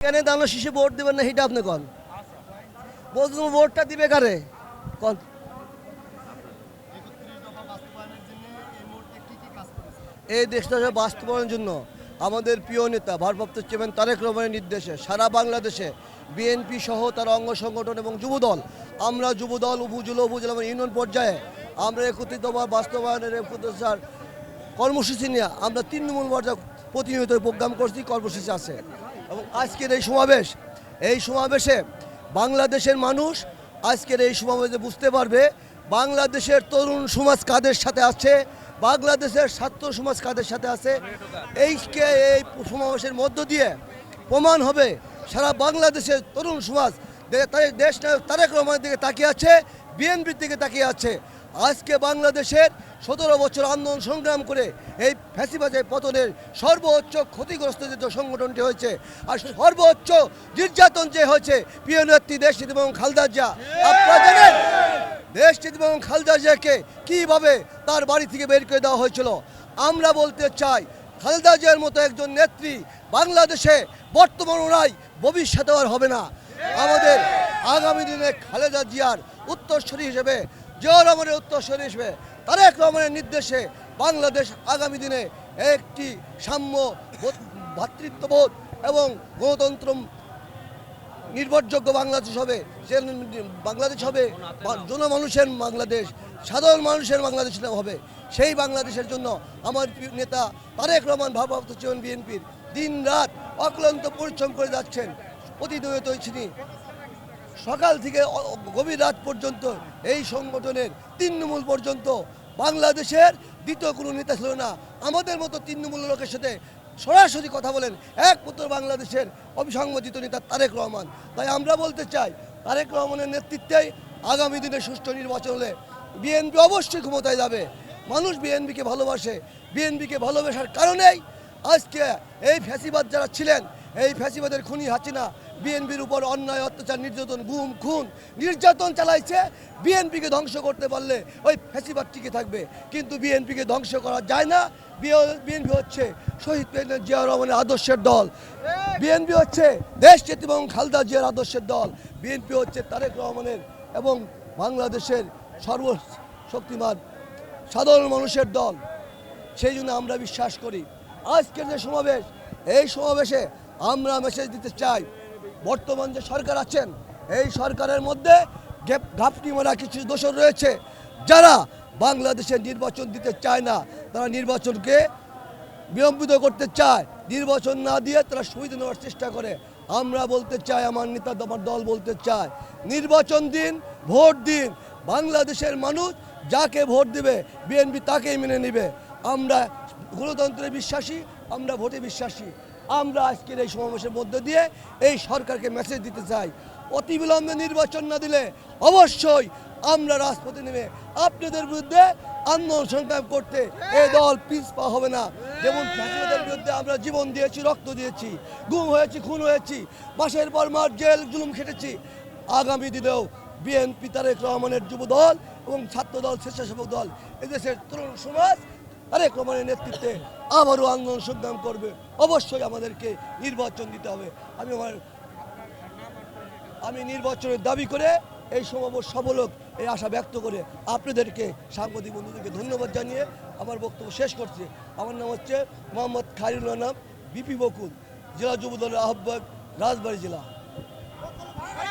কেন দানো শিশু ভোট দেবেন না সেটা আপনি কন? বলছেন ভোটটা দিবে কারে? কন। এই দেশটা বাস্তবায়নের জন্য আমাদের প্রিয় নেতা, ভারপ্রাপ্ত চেয়ারম্যান তারেক রহমানের নির্দেশে সারা বাংলাদেশে বিএনপি সহ তার অঙ্গ সংগঠন এবং যুবদল, আমরা যুবদল উপজেলা উপজেলা এবং ইউনিয়ন পর্যায়ে আমরা একত্রিত হওয়ার বাস্তবায়নের কর্মসূচি নিয়ে আমরা তৃণমূল পর্যায়ে প্রতিনিয়ত প্রোগ্রাম করছি, কর্মসূচি আছে। এবং আজকের এই সমাবেশ, এই সমাবেশে বাংলাদেশের মানুষ আজকের এই সমাবেশে বুঝতে পারবে, বাংলাদেশের তরুণ সমাজ কাদের সাথে আছে, বাংলাদেশের ছাত্র সমাজ কাদের সাথে আছে। এইকে এই সমাবেশের মধ্য দিয়ে প্রমাণ হবে সারা বাংলাদেশের তরুণ সমাজ দেশ তারেক রহমানের দিকে তাকিয়ে আছে, বিএনপির দিকে তাকিয়ে আছে। আজকে বাংলাদেশের সতেরো বছর আন্দোলন সংগ্রাম করে এই ফ্যাসিবাজের পতনের সর্বোচ্চ ক্ষতিগ্রস্ত যে সংগঠনটি হয়েছে, আর সর্বোচ্চ নির্যাতন যে হয়েছে, প্রিয় নেত্রী দেশ এবং খালদা জিয়া। আপনারা জানেন এবং খালদা কীভাবে তার বাড়ি থেকে বের করে দেওয়া হয়েছিল, আমরা বলতে চাই, খালেদা জিয়ার মতো একজন নেত্রী বাংলাদেশে বর্তমান নাই ভবিষ্যতে আর হবে না। আমাদের আগামী দিনে খালেদা জিয়ার উত্তরসূরি হিসেবে জিয়া রহমানের উত্তরসূরি হিসেবে তারেক রহমানের নির্দেশে বাংলাদেশ আগামী দিনে একটি সাম্য বোধ- ভ্রাতৃত্ববোধ এবং গণতন্ত্র নির্ভরযোগ্য বাংলাদেশ হবে। সে বাংলাদেশ হবে জনমানুষের বাংলাদেশ, সাধারণ মানুষের বাংলাদেশ হবে। সেই বাংলাদেশের জন্য আমার নেতা তারেক রহমান, ভারপ্রাপ্ত চেয়ারম্যান বিএনপির দিন রাত অক্লান্ত পরিশ্রম করে যাচ্ছেন। প্রতিনিয়ত তিনি সকাল থেকে গভীর রাত পর্যন্ত এই সংগঠনের তৃণমূল পর্যন্ত বাংলাদেশের দ্বিতীয় কোনো নেতা ছিল না। আমাদের মতো তৃণমূল লোকের সাথে সরাসরি কথা বলেন একমাত্র বাংলাদেশের অবিসংবাদিত নেতা তারেক রহমান। তাই আমরা বলতে চাই, তারেক রহমানের নেতৃত্বেই আগামী দিনে সুষ্ঠু নির্বাচন হলে বিএনপি অবশ্যই ক্ষমতায় যাবে। মানুষ বিএনপিকে ভালোবাসে, বিএনপিকে ভালোবাসার কারণেই আজকে এই ফ্যাসিবাদ যারা ছিলেন, এই ফ্যাসিবাদের খুনি হাসিনা বিএনপির উপর অন্যায়, অত্যাচার, নির্যাতন, গুম, খুন, নির্যাতন চালাইছে, বিএনপিকে ধ্বংস করতে পারলে ওই ফ্যাসিবাদ টিকে থাকবে। কিন্তু বিএনপিকে ধ্বংস করা যায় না। বিএনপি হচ্ছে শহীদ প্রেসিডেন্ট জিয়া রহমানের আদর্শের দল। বিএনপি হচ্ছে দেশ এবং খালদা জিয়ার আদর্শের দল। বিএনপি হচ্ছে তারেক রহমানের এবং বাংলাদেশের সর্বশক্তিমান সাধারণ মানুষের দল। সেই জন্য আমরা বিশ্বাস করি। আজকের যে সমাবেশ, এই সমাবেশে আমরা মেসেজ দিতে চাই বর্তমান যে সরকার আছেন, এই সরকারের মধ্যে ঘাপটি মারা কিছু দোষর রয়েছে। যারা বাংলাদেশে নির্বাচন দিতে চায় না, তারা নির্বাচনকে বিলম্বিত করতে চায়। নির্বাচন না দিয়ে তারা সুবিধা নেওয়ার চেষ্টা করে। আমরা বলতে চাই, আমার নেতা, আমার দল বলতে চায়, নির্বাচন দিন, ভোট দিন। বাংলাদেশের মানুষ যাকে ভোট দিবে, বিএনপি তাকেই মেনে নেবে। আমরা গণতন্ত্রে বিশ্বাসী, আমরা ভোটে বিশ্বাসী। আমরা আজকের এই সমাবেশের মধ্য দিয়ে এই সরকারকে মেসেজ দিতে চাই। অতিবিলম্বে নির্বাচন না দিলে অবশ্যই আমরা রাজপথে নেমে আপনাদের বিরুদ্ধে আন্দোলন সংগ্রাম করতে এই দল পিছ পা হবে না। যেমন ফ্যাসিবাদের বিরুদ্ধে আমরা জীবন দিয়েছি, রক্ত দিয়েছি, গুম হয়েছি, খুন হয়েছি, মাসের পর মার জেল, জুলুম খেটেছি। আগামী দিনেও বিএনপি তারেক রহমানের যুব দল এবং ছাত্র দল স্বেচ্ছাসেবক দল, এদেশের তরুণ সমাজ তারেক রহমানের নেতৃত্বে আবারও আন্দোলন সংগ্রাম করবে। অবশ্যই আমাদেরকে নির্বাচন দিতে হবে। আমি আমার আমি নির্বাচনের দাবি করে এই সমাবেশ সবলোক এই আশা ব্যক্ত করে আপনাদেরকে সাংবাদিক বন্ধুদেরকে ধন্যবাদ জানিয়ে আমার বক্তব্য শেষ করছি। আমার নাম হচ্ছে মোহাম্মদ খালিউল্লাহ নাম বিপি বকুল, জেলা যুব দলের আহ্বায়ক, রাজবাড়ী জেলা।